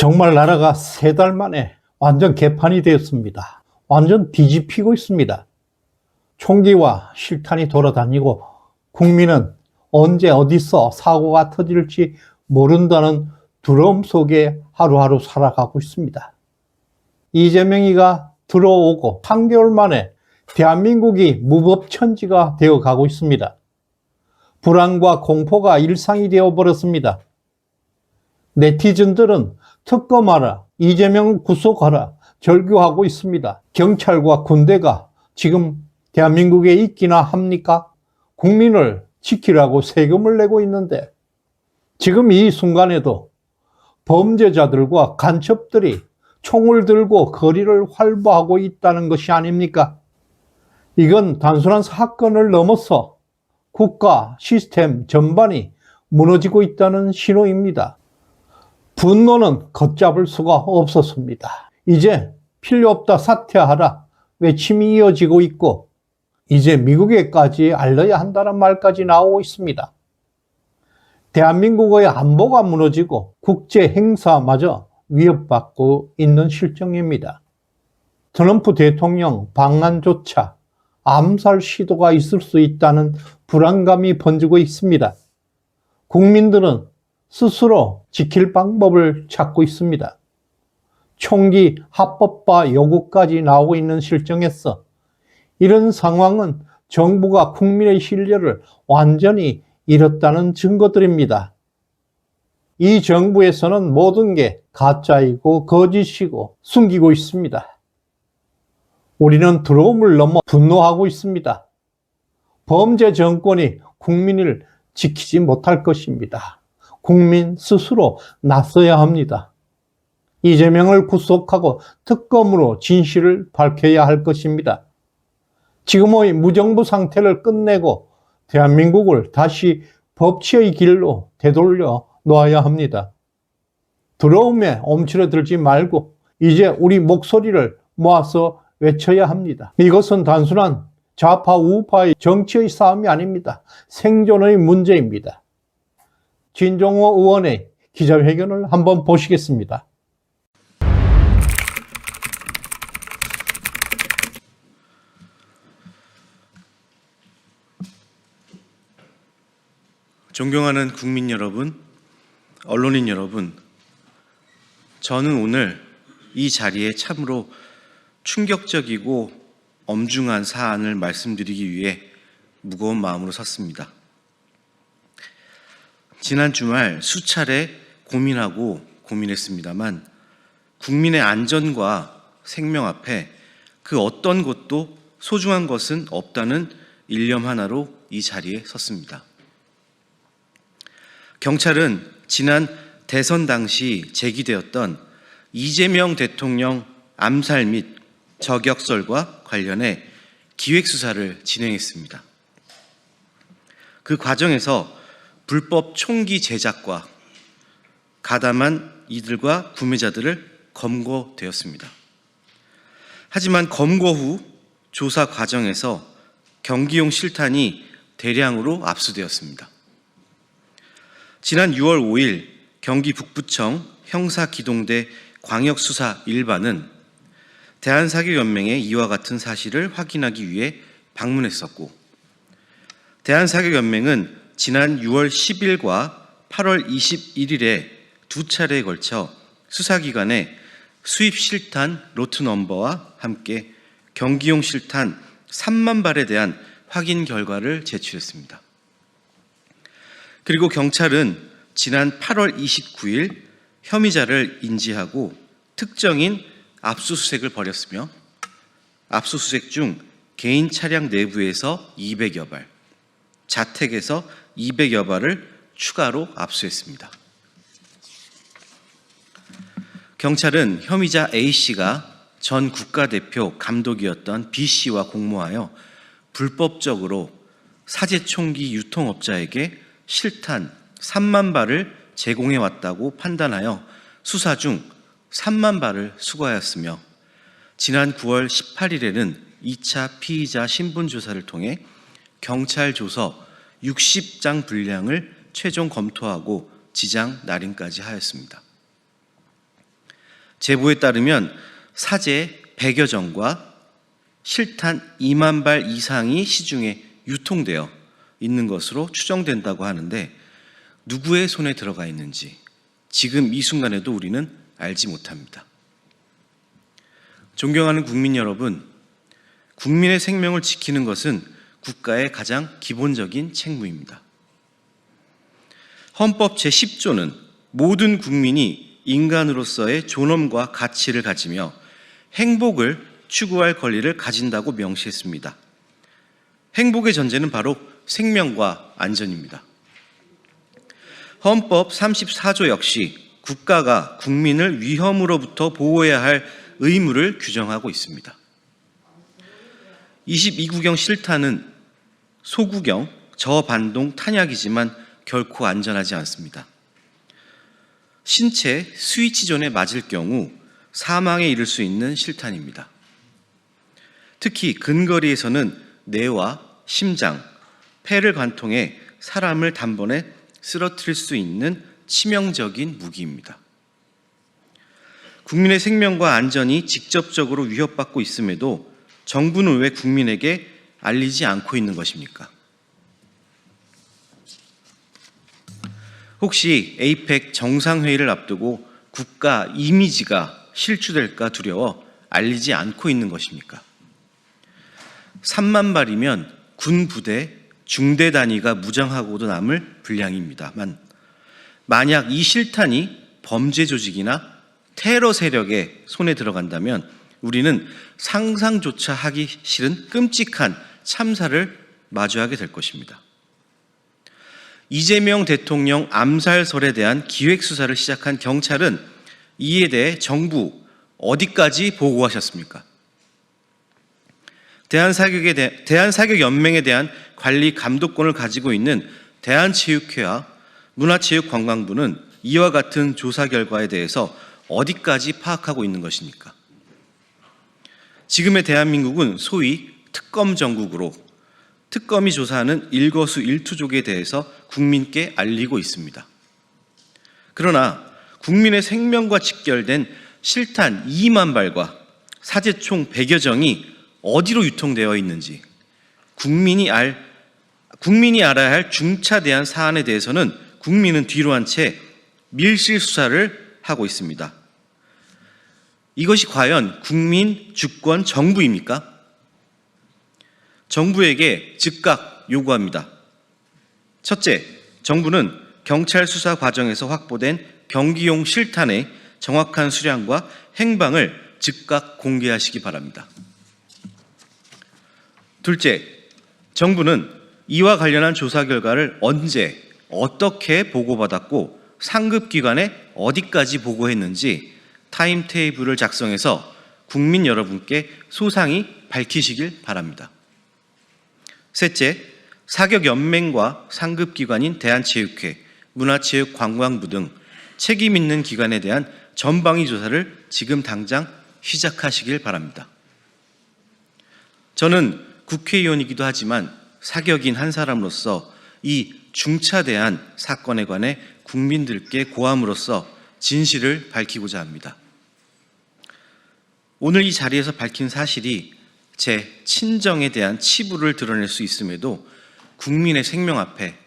정말 나라가 세 달 만에 완전 개판이 되었습니다. 완전 뒤집히고 있습니다. 총기와 실탄이 돌아다니고 국민은 언제 어디서 사고가 터질지 모른다는 두려움 속에 하루하루 살아가고 있습니다. 이재명이가 들어오고 3개월 만에 대한민국이 무법천지가 되어 가고 있습니다. 불안과 공포가 일상이 되어 버렸습니다. 네티즌들은 특검하라, 이재명 구속하라, 절규하고 있습니다. 경찰과 군대가 지금 대한민국에 있기나 합니까? 국민을 지키라고 세금을 내고 있는데 지금 이 순간에도 범죄자들과 간첩들이 총을 들고 거리를 활보하고 있다는 것이 아닙니까? 이건 단순한 사건을 넘어서 국가 시스템 전반이 무너지고 있다는 신호입니다. 분노는 걷잡을 수가 없었습니다. 이제 필요 없다 사퇴하라 외침이 이어지고 있고 이제 미국에까지 알려야 한다는 말까지 나오고 있습니다. 대한민국의 안보가 무너지고 국제 행사마저 위협받고 있는 실정입니다. 트럼프 대통령 방한조차 암살 시도가 있을 수 있다는 불안감이 번지고 있습니다. 국민들은 스스로 지킬 방법을 찾고 있습니다. 총기 합법화 요구까지 나오고 있는 실정에서 이런 상황은 정부가 국민의 신뢰를 완전히 잃었다는 증거들입니다. 이 정부에서는 모든 게 가짜이고 거짓이고 숨기고 있습니다. 우리는 두려움을 넘어 분노하고 있습니다. 범죄 정권이 국민을 지키지 못할 것입니다. 국민 스스로 나서야 합니다. 이재명을 구속하고 특검으로 진실을 밝혀야 할 것입니다. 지금의 무정부 상태를 끝내고 대한민국을 다시 법치의 길로 되돌려 놓아야 합니다. 두려움에 옴츠러들지 말고 이제 우리 목소리를 모아서 외쳐야 합니다. 이것은 단순한 좌파 우파의 정치의 싸움이 아닙니다. 생존의 문제입니다. 진종호 의원의 기자회견을 한번 보시겠습니다. 존경하는 국민 여러분, 언론인 여러분, 저는 오늘 이 자리에 참으로 충격적이고 엄중한 사안을 말씀드리기 위해 무거운 마음으로 섰습니다. 지난 주말 수차례 고민하고 고민했습니다만 국민의 안전과 생명 앞에 그 어떤 것도 소중한 것은 없다는 일념 하나로 이 자리에 섰습니다. 경찰은 지난 대선 당시 제기되었던 이재명 대통령 암살 및 저격설과 관련해 기획 수사를 진행했습니다. 그 과정에서 불법 총기 제작과 가담한 이들과 구매자들을 검거되었습니다. 하지만 검거 후 조사 과정에서 경기용 실탄이 대량으로 압수되었습니다. 지난 6월 5일 경기 북부청 형사기동대 광역수사 1반은 대한사격연맹에 이와 같은 사실을 확인하기 위해 방문했었고 대한사격연맹은 지난 6월 10일과 8월 21일에 두 차례에 걸쳐 수사기관에 수입 실탄 로트 넘버와 함께 경기용 실탄 3만 발에 대한 확인 결과를 제출했습니다. 그리고 경찰은 지난 8월 29일 혐의자를 인지하고 특정인 압수수색을 벌였으며 압수수색 중 개인 차량 내부에서 200여 발, 자택에서 200여 발을 추가로 압수했습니다. 경찰은 혐의자 A씨가 전 국가대표 감독이었던 B씨와 공모하여 불법적으로 사제총기 유통업자에게 실탄 3만 발을 제공해 왔다고 판단하여 수사 중 3만 발을 수거하였으며 지난 9월 18일에는 2차 피의자 신분 조사를 통해 경찰 조서 60장 분량을 최종 검토하고 지장 날인까지 하였습니다. 제보에 따르면 사제 100여 정과 실탄 2만 발 이상이 시중에 유통되어 있는 것으로 추정된다고 하는데 누구의 손에 들어가 있는지 지금 이 순간에도 우리는 알지 못합니다. 존경하는 국민 여러분, 국민의 생명을 지키는 것은 국가의 가장 기본적인 책무입니다. 헌법 제10조는 모든 국민이 인간으로서의 존엄과 가치를 가지며 행복을 추구할 권리를 가진다고 명시했습니다. 행복의 전제는 바로 생명과 안전입니다. 헌법 34조 역시 국가가 국민을 위험으로부터 보호해야 할 의무를 규정하고 있습니다. 22구경 실탄은 소구경, 저반동 탄약이지만 결코 안전하지 않습니다. 신체 스위치존에 맞을 경우 사망에 이를 수 있는 실탄입니다. 특히 근거리에서는 뇌와 심장, 폐를 관통해 사람을 단번에 쓰러뜨릴 수 있는 치명적인 무기입니다. 국민의 생명과 안전이 직접적으로 위협받고 있음에도 정부는 왜 국민에게 알리지 않고 있는 것입니까? 혹시 에이펙 정상회의를 앞두고 국가 이미지가 실추될까 두려워 알리지 않고 있는 것입니까? 3만 발이면 군 부대 중대 단위가 무장하고도 남을 분량입니다만 만약 이 실탄이 범죄 조직이나 테러 세력의 손에 들어간다면 우리는 상상조차 하기 싫은 끔찍한 참사를 마주하게 될 것입니다. 이재명 대통령 암살설에 대한 기획 수사를 시작한 경찰은 이에 대해 정부 어디까지 보고하셨습니까? 대한사격에 대, 대한사격연맹에 대한 관리 감독권을 가지고 있는 대한체육회와 문화체육관광부는 이와 같은 조사 결과에 대해서 어디까지 파악하고 있는 것입니까? 지금의 대한민국은 소위 특검 정국으로 특검이 조사하는 일거수 일투족에 대해서 국민께 알리고 있습니다. 그러나 국민의 생명과 직결된 실탄 2만 발과 사제총 100여 정이 어디로 유통되어 있는지 국민이 알 국민이 알아야 할 중차대한 사안에 대해서는 국민은 뒤로 한 채 밀실 수사를 하고 있습니다. 이것이 과연 국민 주권 정부입니까? 정부에게 즉각 요구합니다. 첫째, 정부는 경찰 수사 과정에서 확보된 경기용 실탄의 정확한 수량과 행방을 즉각 공개하시기 바랍니다. 둘째, 정부는 이와 관련한 조사 결과를 언제 어떻게 보고받았고 상급 기관에 어디까지 보고했는지 타임 테이블을 작성해서 국민 여러분께 소상히 밝히시길 바랍니다. 셋째, 사격연맹과 상급기관인 대한체육회, 문화체육관광부 등 책임 있는 기관에 대한 전방위 조사를 지금 당장 시작하시길 바랍니다. 저는 국회의원이기도 하지만 사격인 한 사람으로서 이 중차대한 사건에 관해 국민들께 고함으로써 진실을 밝히고자 합니다. 오늘 이 자리에서 밝힌 사실이 제 친정에 대한 치부를 드러낼 수 있음에도 국민의 생명 앞에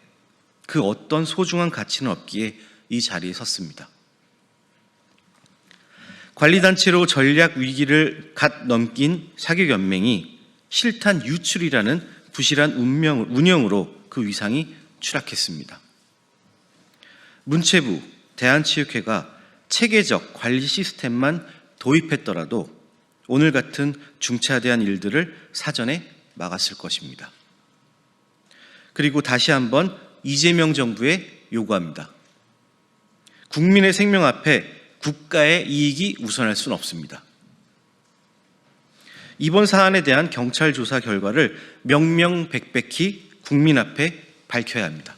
그 어떤 소중한 가치는 없기에 이 자리에 섰습니다. 관리단체로 전략 위기를 갓 넘긴 사격연맹이 실탄 유출이라는 부실한 운명, 운영으로 그 위상이 추락했습니다. 문체부, 대한체육회가 체계적 관리 시스템만 도입했더라도 오늘 같은 중차대한 일들을 사전에 막았을 것입니다. 그리고 다시 한번 이재명 정부에 요구합니다. 국민의 생명 앞에 국가의 이익이 우선할 수는 없습니다. 이번 사안에 대한 경찰 조사 결과를 명명백백히 국민 앞에 밝혀야 합니다.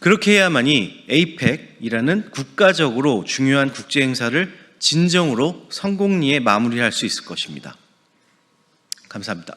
그렇게 해야만이 에이펙이라는 국가적으로 중요한 국제 행사를 진정으로 성공리에 마무리할 수 있을 것입니다. 감사합니다.